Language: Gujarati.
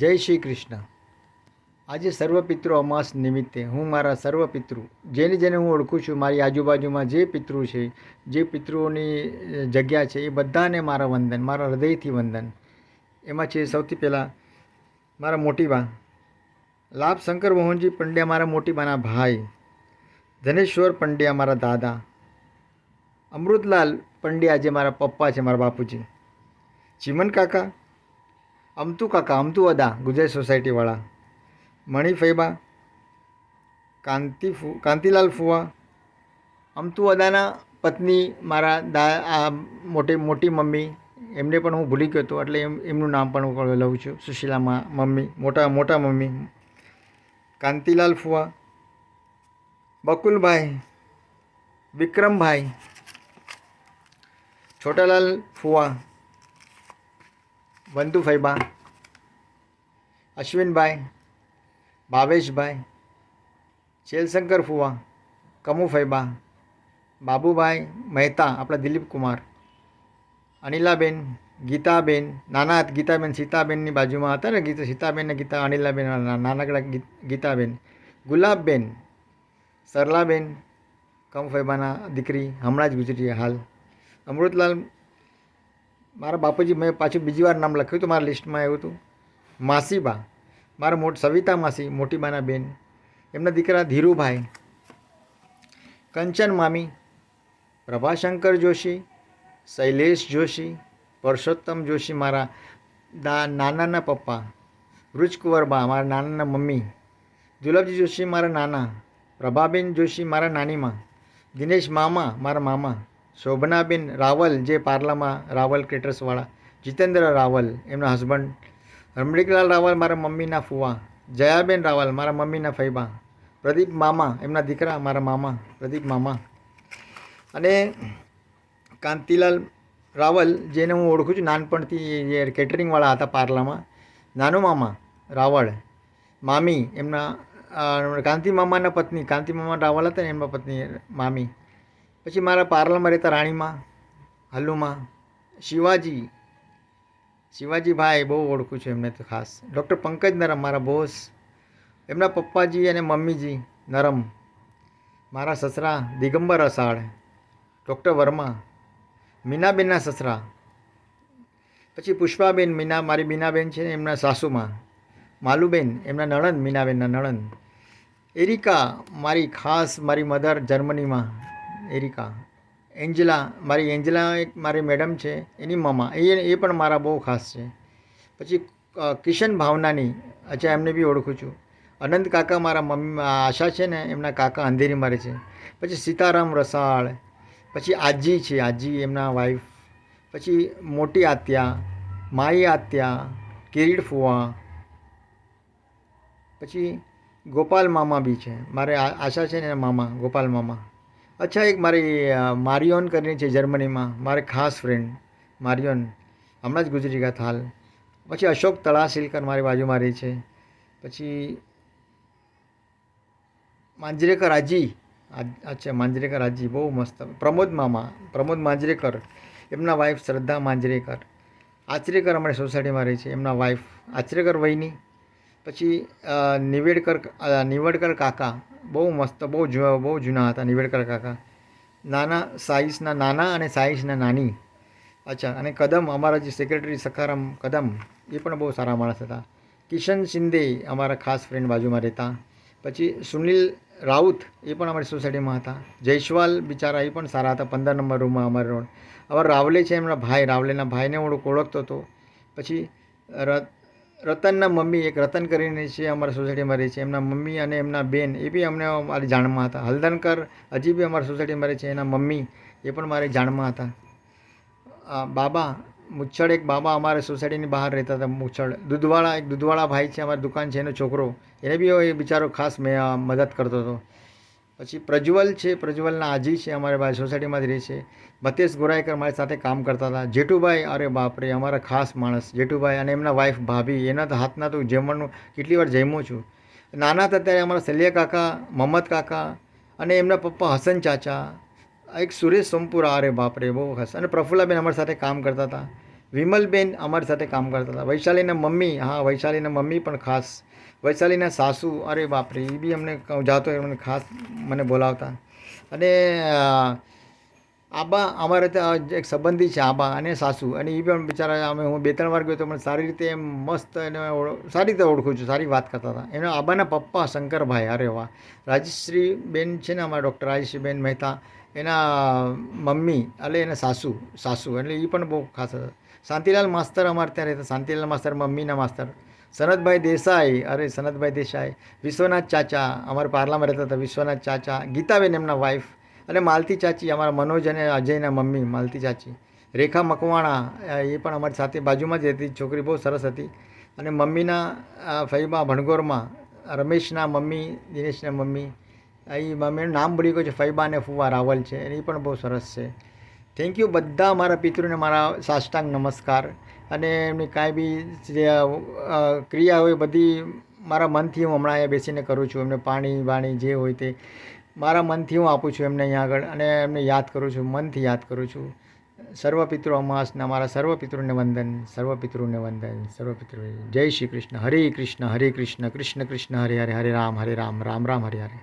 જય શ્રી કૃષ્ણ. આજે સર્વપિતૃ અમાસ નિમિત્તે હું મારા સર્વપિતૃ જેને જેને હું ઓળખું છું, મારી આજુબાજુમાં જે પિતૃ છે, જે પિતૃઓની જગ્યા છે, એ બધાને મારા વંદન, મારા હૃદયથી વંદન. એમાં છે સૌથી પહેલાં મારા મોટી બા, લાભ શંકર મોહનજી પંડ્યા મારા મોટી બાના ભાઈ, ધનેશ્વર પંડ્યા મારા દાદા, અમૃતલાલ પંડ્યા જે મારા પપ્પા છે, મારા બાપુજી, ચીમન કાકા અમતુ કાકા, અમતુ અદા, ગુજરાત સોસાયટીવાળા મણિફૈબા કાંતિ ફુ, કાંતિલાલ ફુવા. અમતુ અદાના પત્ની, મારા દા, આ મોટી મોટી મમ્મી. એમને પણ હું ભૂલી ગયો હતો, એટલે એમ, એમનું નામ પણ હું લઉં છું, સુશીલા મમ્મી, મોટા મોટા મમ્મી. કાંતિલાલ ફુવા. બકુલભાઈ, વિક્રમભાઈ. છોટાલાલ ફુવા. વંતુફૈબા અશ્વિનભાઈ, ભાવેશભાઈ, શેલશંકર ફુવા કમુફૈબા બાબુભાઈ મહેતા, આપણા દિલીપ કુમાર અનિલાબેન, ગીતાબેન, નાના ગીતાબેન સીતાબેનની બાજુમાં હતા ને, ગીતા સીતાબેન ગીતા, અનિલાબેન નાનકડા ગીતાબેન, ગુલાબબેન, સરલાબેન કમફૈબાના દીકરી, હમણાં જ ગુજરી હાલ, અમૃતલાલ મારા બાપુજી મેં પાછું બીજી વાર નામ લખ્યું હતું, મારા લિસ્ટમાં આવ્યું હતું. માસીબા, મારા મોટ, સવિતા માસી, મોટી બાના બેન, એમના દીકરા ધીરુભાઈ, કંચન મામી, પ્રભાશંકર જોશી, શૈલેષ જોશી, પરસોત્તમ જોશી મારા દા, નાનાના પપ્પા વૃચકુંવરબા મારા નાનાના મમ્મી દુલભજી જોશી મારા નાના, પ્રભાબેન જોશી મારા નાનીમાં, દિનેશ મામા મારા મામા શોભનાબેન રાવલ, જે પાર્લામાં રાવલ કેટર્સવાળા જીતેન્દ્ર રાવલ, એમના હસબન્ડ રમણીકલાલ રાવલ મારા મમ્મીના ફુવા, જયાબેન રાવલ મારા મમ્મીના ફૈબા, પ્રદીપ મામા, એમના દીકરા મારા મામા, પ્રદીપ મામા. અને કાંતિલાલ રાવલ, જેને હું ઓળખું છું, નાનપણથી જે કેટરિંગવાળા હતા પાર્લામાં, નાનો મામા રાવળ મામી, એમના કાંતિ મામાના પત્ની, કાંતિ મામા રાવલ હતા ને એમના પત્ની, મામી. પછી મારા પાર્લરમાં રહેતા રાણીમાં, હલ્લુમાં, શિવાજી. શિવાજીભાઈ બહુ ઓળખું છું એમને તો ખાસ. ડૉક્ટર પંકજ નરમ, મારા બોસ. એમના પપ્પાજી અને મમ્મીજી નરમ. મારા સસરા દિગંબર અષાઢ, ડૉક્ટર વર્મા, મીનાબેનના સસરા. પછી પુષ્પાબેન મીના, મારી મીનાબેન છે ને એમના સાસુમાં. માલુબેન, એમના નણંદ, મીનાબેનના નણંદ. એરિકા, મારી ખાસ, મારી મધર જર્મનીમાં. એરિકા. એન્જલા, મારી એન્જલા એક મારી મેડમ છે, એની મમા એ એ પણ મારા બહુ ખાસ છે. પછી કિશન ભાવનાની, અચ્છા, એમને બી ઓળખું છું. અનંત કાકા મારા મમ્મી આશા છે ને, એમના કાકા અંધેરી મારે છે. પછી સીતારામ રસાળ. પછી આજી છે, આજી એમના વાઈફ પછી મોટી આત્યા, માઈ આત્યા કિરીટ ફુવા. પછી ગોપાલ મામા બી છે. મારે આશા છે ને, મામા, ગોપાલ મામા. અચ્છા, એક મારી મારિયોન કરીને છે જર્મનીમાં. મારે ખાસ ફ્રેન્ડ મારિયોન. હમણાં જ ગુજરી ગયા હાલ પછી અશોક તળાશીલકર મારી બાજુમાં રહે છે. પછી માંજરેકર આજી. અચ્છા, માંજરેકર આજી. બહુ મસ્ત. પ્રમોદ મામા, પ્રમોદ માંજરેકર. એમના વાઈફ શ્રદ્ધા માંજરેકર. આચરેકર અમારી સોસાયટીમાં રહે છે. એમના વાઈફ આચરેકર વયની પછી નિવેડકર નિવડકર કાકા, બહુ મસ્ત, બહુ બહુ જૂના હતા, નિવેડકર કાકા. નાના સાઈઝના નાના અને સાઈઝના નાની. અચ્છા, અને કદમ, અમારા જે સેક્રેટરી સખારામ કદમ, એ પણ બહુ સારા માણસ હતા. કિશન શિંદે અમારા ખાસ ફ્રેન્ડ બાજુમાં રહેતા. પછી સુનિલ રાઉત, એ પણ અમારી સોસાયટીમાં હતા. જયશ્વાલ બિચારા એ પણ સારા હતા, પંદર નંબર રૂમમાં અમારે રોડ અમારા રાવલે છે એમના ભાઈ, રાવલેના ભાઈને હું ઓળખતો હતો. પછી રતનના મમ્મી એક રતન કરીને છે, અમારા સોસાયટીમાં રહે છે. એમના મમ્મી અને એમના બેન, એ બી અમને મારી જાણમાં હતા. હલદનકર હજી બી અમારા સોસાયટીમાં રહે છે, એના મમ્મી એ પણ મારી જાણમાં હતા. બાબા મુચ્છડ એક બાબા અમારે સોસાયટીની બહાર રહેતા હતા મુચ્છડ દૂધવાળા, એક દૂધવાળા ભાઈ છે, અમારી દુકાન છે, એનો છોકરો. એને બી એ બિચારો ખાસ મેં મદદ કરતો હતો. પછી પ્રજ્વલ છે, પ્રજ્વલના આજી છે, અમારે ભાઈ સોસાયટીમાં જ રહે છે. ભતેશ ગોરાઈકર મારી સાથે કામ કરતા હતા. જેઠુભાઈ, અરે બાપરે અમારા ખાસ માણસ જેઠુભાઈ અને એમના વાઈફ ભાભી, એના હાથના તો જમવાનું કેટલી વાર જમ્યો છું. નાના હતા ત્યારે અમારા સલિયા કાકા મહમ્મદ કાકા અને એમના પપ્પા હસન ચાચા એક સુરેશ સોમપુરા અરે બાપરે બહુ ખાસ. અને પ્રફુલ્લાબેન અમારી સાથે કામ કરતા હતા. વિમલબેન અમારી સાથે કામ કરતા હતા. વૈશાલીના મમ્મી, હા, વૈશાલીના મમ્મી પણ ખાસ. વૈશાલીના સાસુ, અરે બાપરે એ બી અમને જાતો એમને ખાસ મને બોલાવતા. અને આબા અમારે ત્યાં એક સંબંધી છે, આબા અને સાસુ. અને એ પણ બિચારા, અમે હું બે ત્રણ વાર ગયો તો મને સારી રીતે એમ મસ્ત એને સારી રીતે ઓળખું છું, સારી વાત કરતા હતા. એના આબાના પપ્પા શંકરભાઈ, અરે વાહ. રાજશ્રી બેન છે ને અમારા ડૉક્ટર, રાજશ્રીબેન મહેતા. એના મમ્મી એટલે એના સાસુ સાસુ, એટલે એ પણ બહુ ખાસ હતા. શાંતિલાલ માસ્તર અમારે ત્યાં રહેતા, શાંતિલાલ માસ્તર, મમ્મીના માસ્તર. સનતભાઈ દેસાઈ, અરે સનતભાઈ દેસાઈ, વિશ્વનાથ ચાચા અમારા પાર્લામાં રહેતા હતા, વિશ્વનાથ ચાચા, ગીતાબેન એમના વાઈફ અને માલતી ચાચી, અમારા મનોજ અને અજયના મમ્મી, માલતી ચાચી. રેખા મકવાણા એ પણ અમારી સાથે બાજુમાં જ રહેતી, છોકરી બહુ સરસ હતી. અને મમ્મીના ફઈબા ભણગોરમાં, રમેશના મમ્મી, દિનેશના મમ્મી એ મમ્મીનું નામ ભૂલી ગયું છે, ફઈબા અને ફુવા રાવલ છે એ પણ બહુ સરસ છે. થેન્ક યુ બધા મારા પિતૃને મારા સાષ્ટાંગ નમસ્કાર. અને એમની કાંઈ બી ક્રિયા હોય બધી મારા મનથી હું હમણાં અહીંયા બેસીને કરું છું. એમને પાણી વાણી જે હોય તે મારા મનથી હું આપું છું એમને અહીંયા આગળ. અને એમને યાદ કરું છું, મનથી યાદ કરું છું. સર્વ પિતૃ અમાસના મારા સર્વ પિતૃને વંદન, સર્વ પિતૃને વંદન, સર્વ પિતૃ. જય શ્રી કૃષ્ણ. હરે કૃષ્ણ હરે કૃષ્ણ કૃષ્ણ કૃષ્ણ, હરે હરે હરે રામ હરે રામ રામ રામ, હરે હરે.